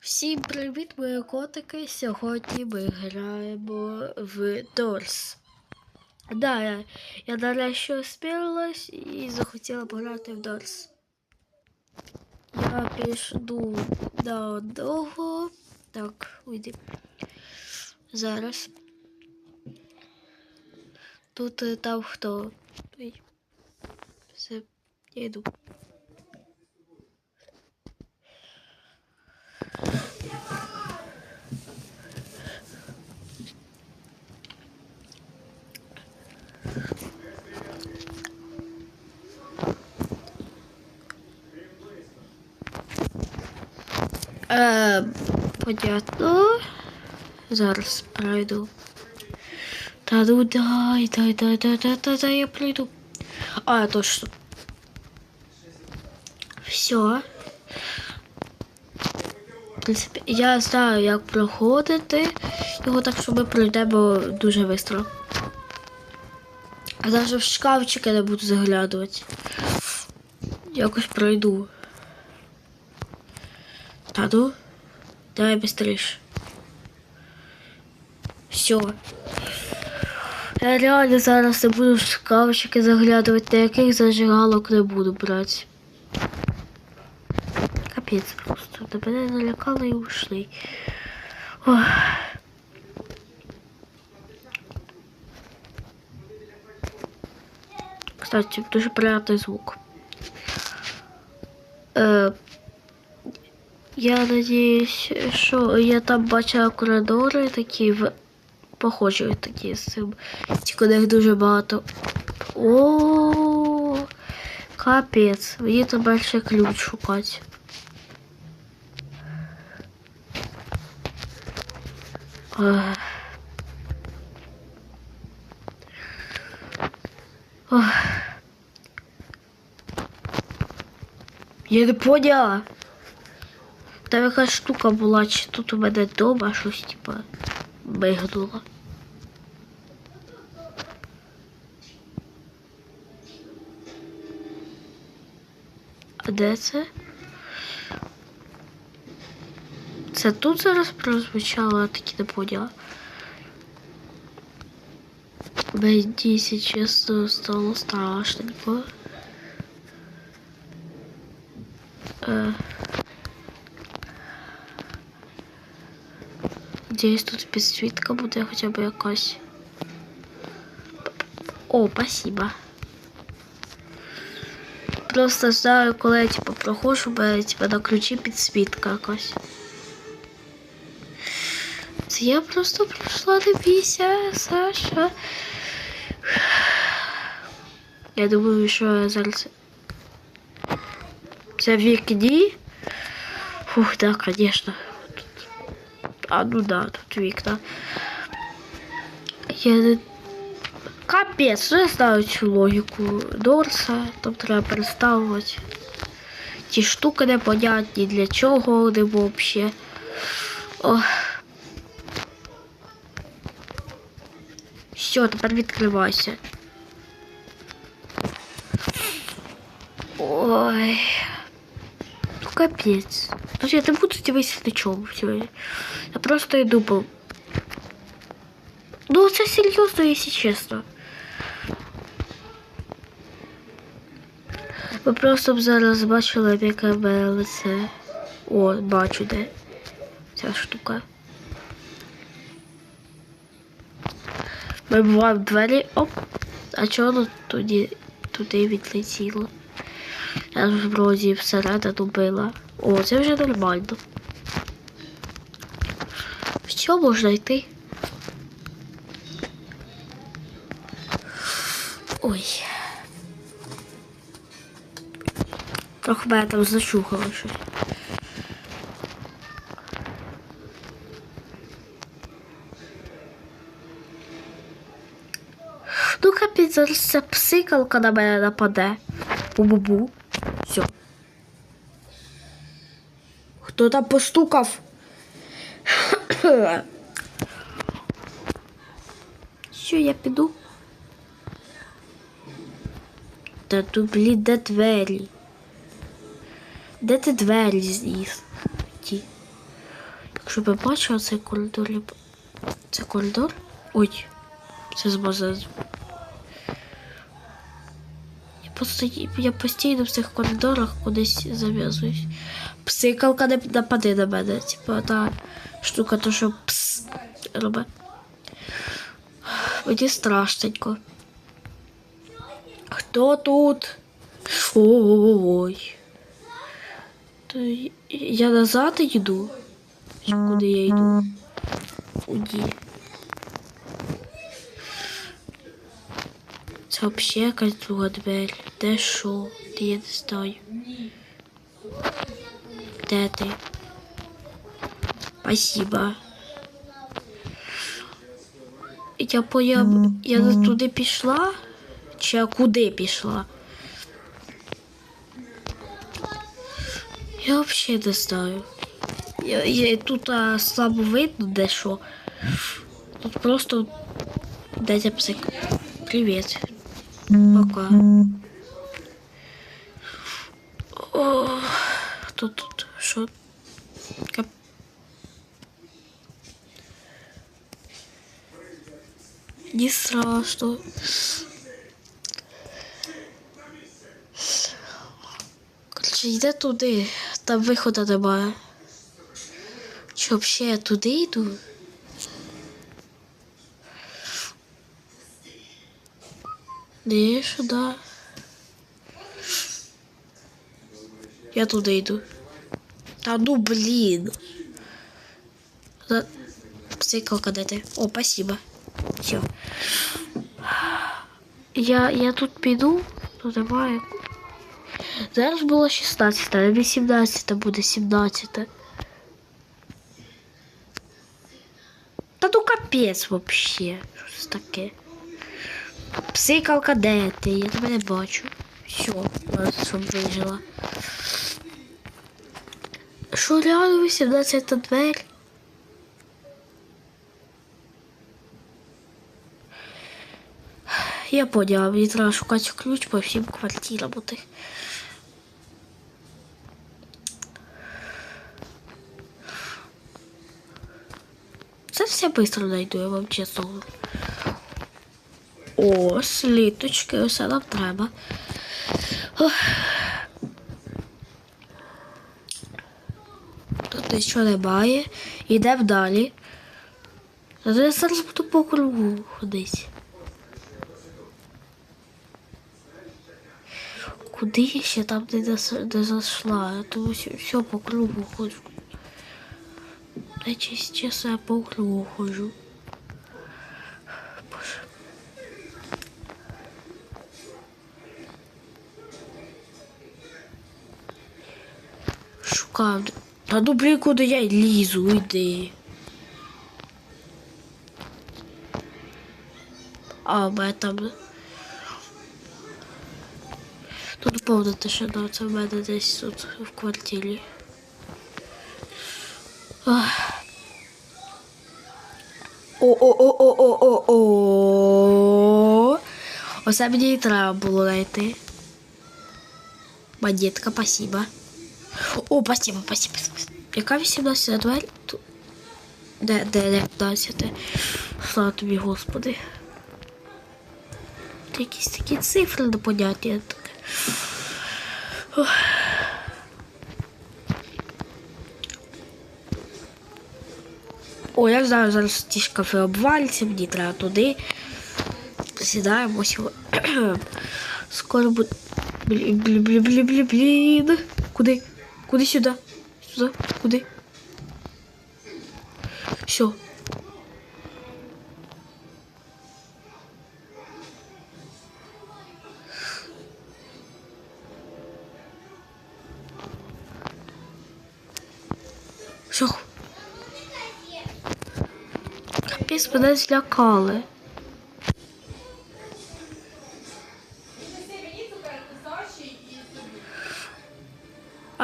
Всім привіт, мої котики. Сьогодні ми граємо в Дорс. Да, я, я нарешті осмілилась і захотіла пограти в Дорс. Я пішду до одного. Так, уйди. Зараз. Тут е, там хто? Все, я йду. Е, понятно. Зараз пройду. Та ну дай, дай, дай, дай, дай, дай, дай, я пройду. А, точно. Все. В принципі, я знаю, як проходити його так, що ми пройдемо дуже швидко. А навіть в шкафчики не буду заглядувати. Якось пройду. Та ну, давай быстрее. Все. Я реально зараз не буду в шкафчики заглядувати, на яких зажигалок не буду брати. Капець просто. До мене налякали і ушли. Ох. Кстати, дуже приятний звук. Е, я надіюсь, що я там бачила коридори такі в похожі такі з цим. Тільки них дуже багато. О, капець. Мені там ще ключ шукати. Я не поняла. Там якась штука була, чи тут у мене вдома щось типа мигнуло. А де це? Це тут зараз прозвучало, я таки не поняла. Мені, если честно, стало страшненько. Е. Надіюсь, тут підсвітка буде хоча б якась. О, спасибо. Просто знаю, коли я типу, проходжу, мене типу, на ключі підсвітка якась. Це я просто пройшла не бійся, Саша. Я думаю, що я зараз. Це вікні. Фух, да, конечно. А, ну да, тут вікна. Я не... Капець, ну я знаю цю логіку Дорса, там треба переставувати. Ті штуки непонятні, для чого вони взагалі. Все, тепер відкривайся. Ой. Ну капець. Ну, я не буду дивитися на чому сьогодні. Я просто йду по. Ну, це серйозно, якщо чесно. Ви просто зараз бачили, яке мене лице. О, бачу де ця штука. Ми буваємо двері, оп, а чого тоді туди відлетіло? Я ж вроді всередину била. О, це вже нормально. Все, можна йти. Ой. Трохи мене там зачухало щось. Ну, капець, зараз ця псикалка на мене нападе. Бу-бу-бу. Все. Хто там постукав? Що, я піду? Та тут, блін, де двері? Де ти двері? Ті. Щоб ви бачили цей коридор. Це коридор? Ой, це з бази. Я постійно, в цих коридорах кудись зав'язуюсь. Псикалка не нападе на мене. Типа та штука, то що пс робить. Мені страшненько. Хто тут? Ой. То я назад йду. Куди я йду? Куди? Це взагалі якась друга двері. Де що? Де я не знаю. Де ти? Спасибо. Я поняв, я туди пішла? Чи куди пішла? Я взагалі не знаю. Я, я, тут а, слабо видно де що. Тут просто дядя псик. Привіт. Пока. О, хто тут? Що? Кап... Не страшно. Короче, йде туди, там виходу немає. Чи взагалі я туди йду? Не, сюди. Я туди йду. Та ну блін. За... Псикалка де ти? О, спасибо. Все. Я, я тут піду, тут немає. Зараз було 16, а 18 буде 17. Та ну капець вообще. Що це таке? Псикалка, де ти? Я тебе не бачу. Все, щоб вижила. Що реально 18 двері? Я поняла, мені треба шукати ключ по всім квартирам у тих. Це все швидко знайду, я вам чесно. О, сліточки, усе нам треба. Тут нічого немає. Йдемо далі. А то я зараз буду по кругу ходити. Куди я ще там не, не зайшла? Я тому що все по кругу ходжу. Чесно, я по кругу ходжу. Шукаю. Та ну блін, куди я лізу, йди. А, у мене там. Тут повна тишина, це в мене десь тут в квартирі. Ах. О-о-о-о-о-о-о. Оце мені і треба було знайти. Монетка, спасибо. О, спасибо, спасибо. Яка 18 двері? Де, де, де 15? Слава тобі, Господи. Тут якісь такі цифри непонятні. таке. Ох. О, я знаю, зараз ті шкафи обваляться, мені треба туди. Сідаємо сьогодні. Скоро буде. Блін, блін, блін, блін, блін, блін. Куди? Куди сюди? Сюди? Куди? Все. Все. Капець, мене злякали.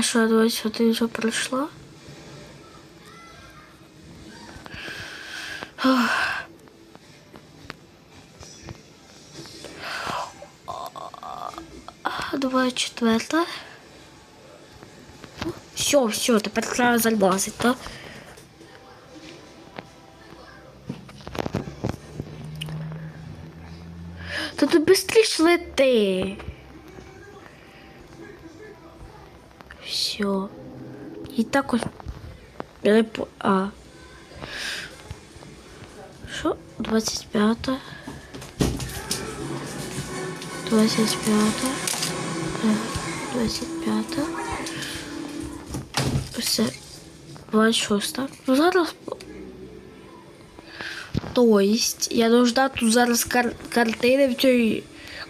А що 20 годин вже пройшло? Два четверта. Все, все, тепер треба залазити, так? Та тут быстрее шли ты. Все. І так ось. перепо- А. Що? 25. 25. Е, 25. Все. 26. Ну зараз. То есть, я должна тут зараз кар картини в цій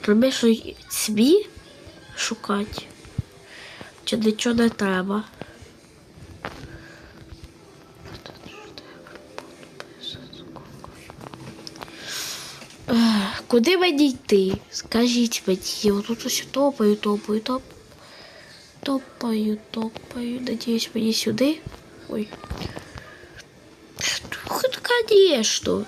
клубі, що свій шукати. Чи нічого не треба. Куди мені йти? Скажіть мені, я тут ось топаю, топаю, топ. Топаю, топаю. Надіюсь, мені сюди. Ой. Хоть, конечно.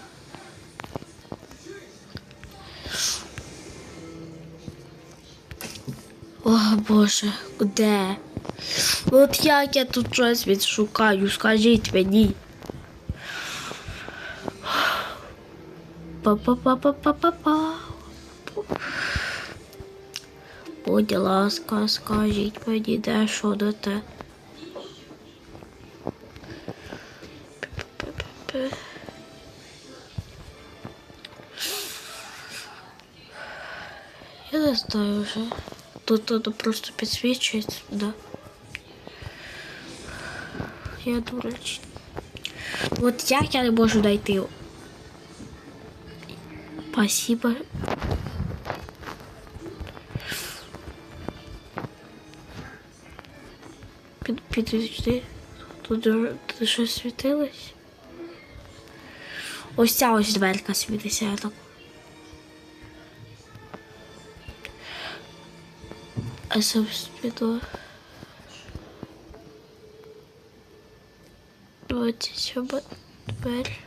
О, Боже, де? От як я тут щось відшукаю, скажіть мені. Па-па-па-па-па-па-па. Будь ласка, скажіть мені, де що до те. Я не знаю вже. Тут воно просто підсвічується, да. Я дурач. От як я не можу знайти? Спасибо. Під, тут щось світилось. Ось ця ось дверка світиться, я так. А собственно... Двадцять сьома дверь.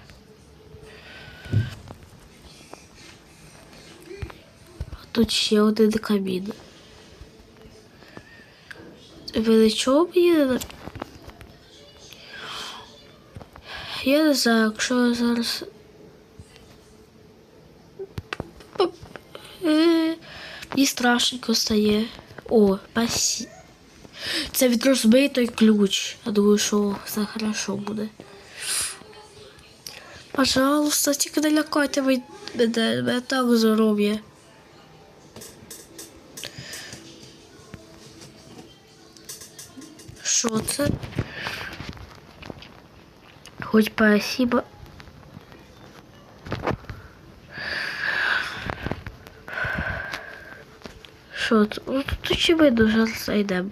А тут ще один камін. Ви чого мені не... Я не знаю, якщо я зараз... Е, Мені страшненько стає. О, спасі. Це від розбитий ключ. Я думаю, що все хорошо буде. Пожалуйста, тільки не лякайте ви мене, мене так здоров'я. Що це? Хоч спасибо. Що? Ну, тут очевидно, зараз зайдемо.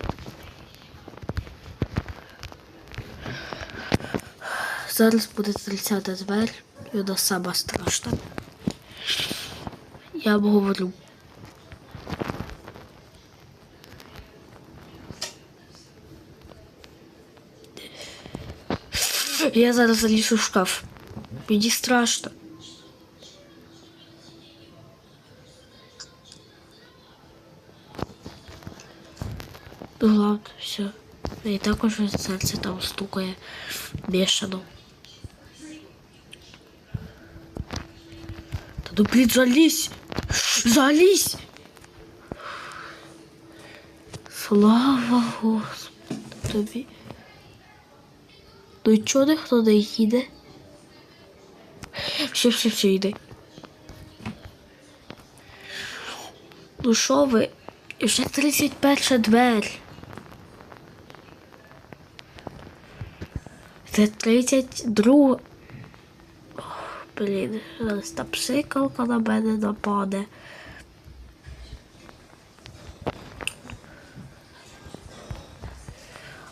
Зараз буде 30 двері, і вона сама страшна. Я вам говорю. Я зараз залізу в шкаф. Мені страшно. І також серце там стукає бешено. Та ну блін, залізь! Залізь! Слава Господу тобі. Ну і чого ніхто не їде? Все, все, все, йди. Ну що ви? І Вже 31 двері. Це 32. Ох, Блін, зараз та псикалка на мене нападе.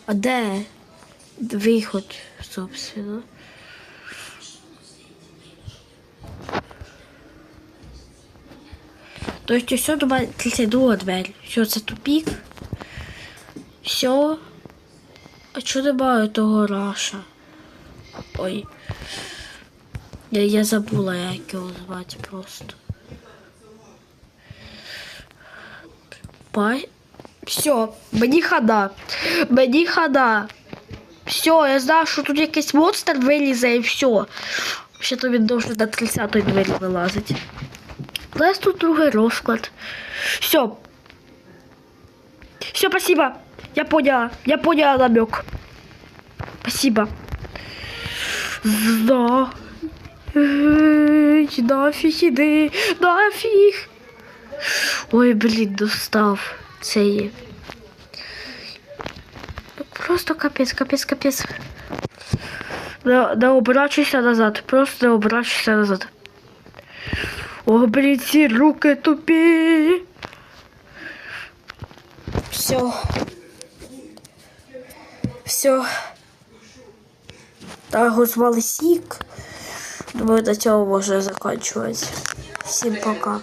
А де виход, собственно? То есть все думаю, 32 двері. Все, це тупік. Все. А чого немає того Раша? Ой. Я, я забула, як його звати просто. Пай. Все, мені хана. Мені хана. Все, я знав, що тут якийсь монстр вилізе і все. Ще то він довше до 30-ї двері вилазить. У нас тут другий розклад. Все. Все, спасибо. Я поняла. Я поняла намек. Спасибо. Да. Ей, Нафіг іди. Нафіг. Ой, блін, достав. Це є. Просто капець, капець, капець. Не, не оборачуйся назад. Просто не оборачуйся назад. О, блін, ці руки тупі. Все. Все. Так, його звали Сік. Думаю, до цього можна закінчувати. Всім пока.